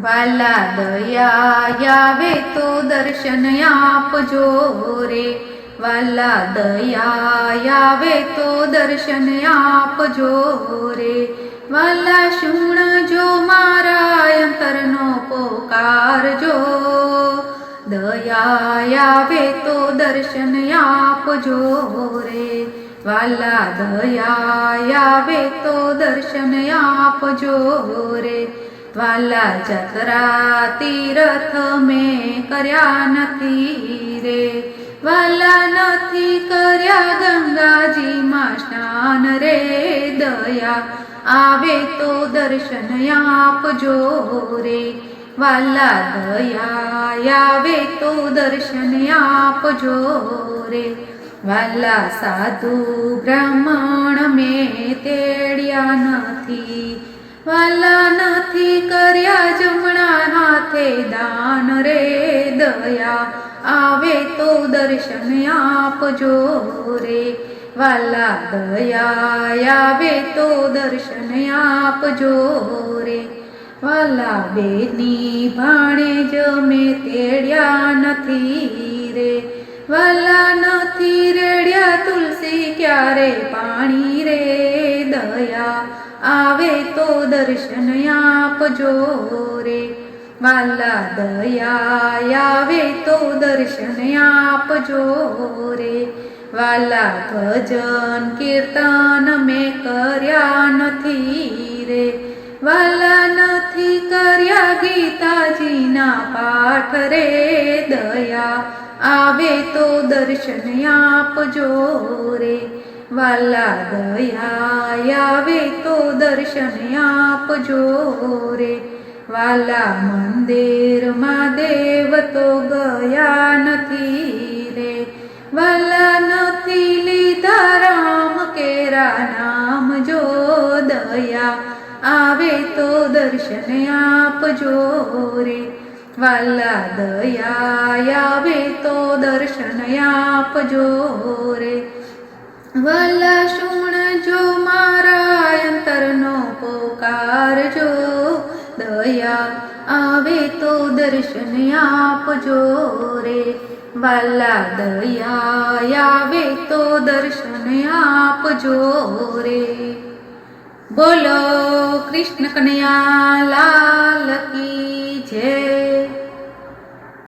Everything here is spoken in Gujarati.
વાલા દયા આવે તો દર્શન આપજો રે. વાલા દયા આવે તો દર્શન આપજો રે. વાલા શુણજો મારા અંતરનો પોકારજો. દયા આવે તો દર્શન આપજો રે. વાલા દયા આવે તો દર્શન આપજો રે. વાલા જતરા તીરથ મેં કર્યા નથી રે વાલા નથી કર્યા ગંગાજીમાં સ્નાન રે દયા આવે તો દર્શન આપજો રે વાલા દયા આવે તો દર્શન આપજો રે વાલા સાધુ બ્રાહ્મણ મેં તેડ્યા નથી વાલા નથી કર્યા જમણા હાથે દાન રે દયા. આવે તો દર્શન આપજો રે. વાલા દયા આવે તો દર્શન આપજો રે. વાલા બેની ભાણે જમે તેડ્યા નથી રે. વાલા નથી રેડ્યા તુલસી ક્યારે પાણી રે દયા. આવે તો દર્શન આપજો રે. વાલા દયા આવે તો દર્શન આપજો રે. વાલા ભજન કીર્તન મેં કર્યા નથી રે. વાલા નથી કર્યા ગીતાજીના પાઠ રે દયા. આવે તો દર્શન આપજો રે. વાલા દયા આવે તો દર્શન આપજો રે. વાલા મંદિરમાં દેવ તો ગયા નથી રે. વાલા નથી લીધા રામ કેરા નામ જો દયા. આવે તો દર્શન આપજો રે. વાલા દયા આવે તો દર્શન આપજો રે. વાલા શુણજો મારા અંતરનો પોકારજો દયા આવે તો દર્શન આપજો રે. વાલા દયા આવે તો દર્શન આપજો રે. બોલો કૃષ્ણ કનૈયા લાલ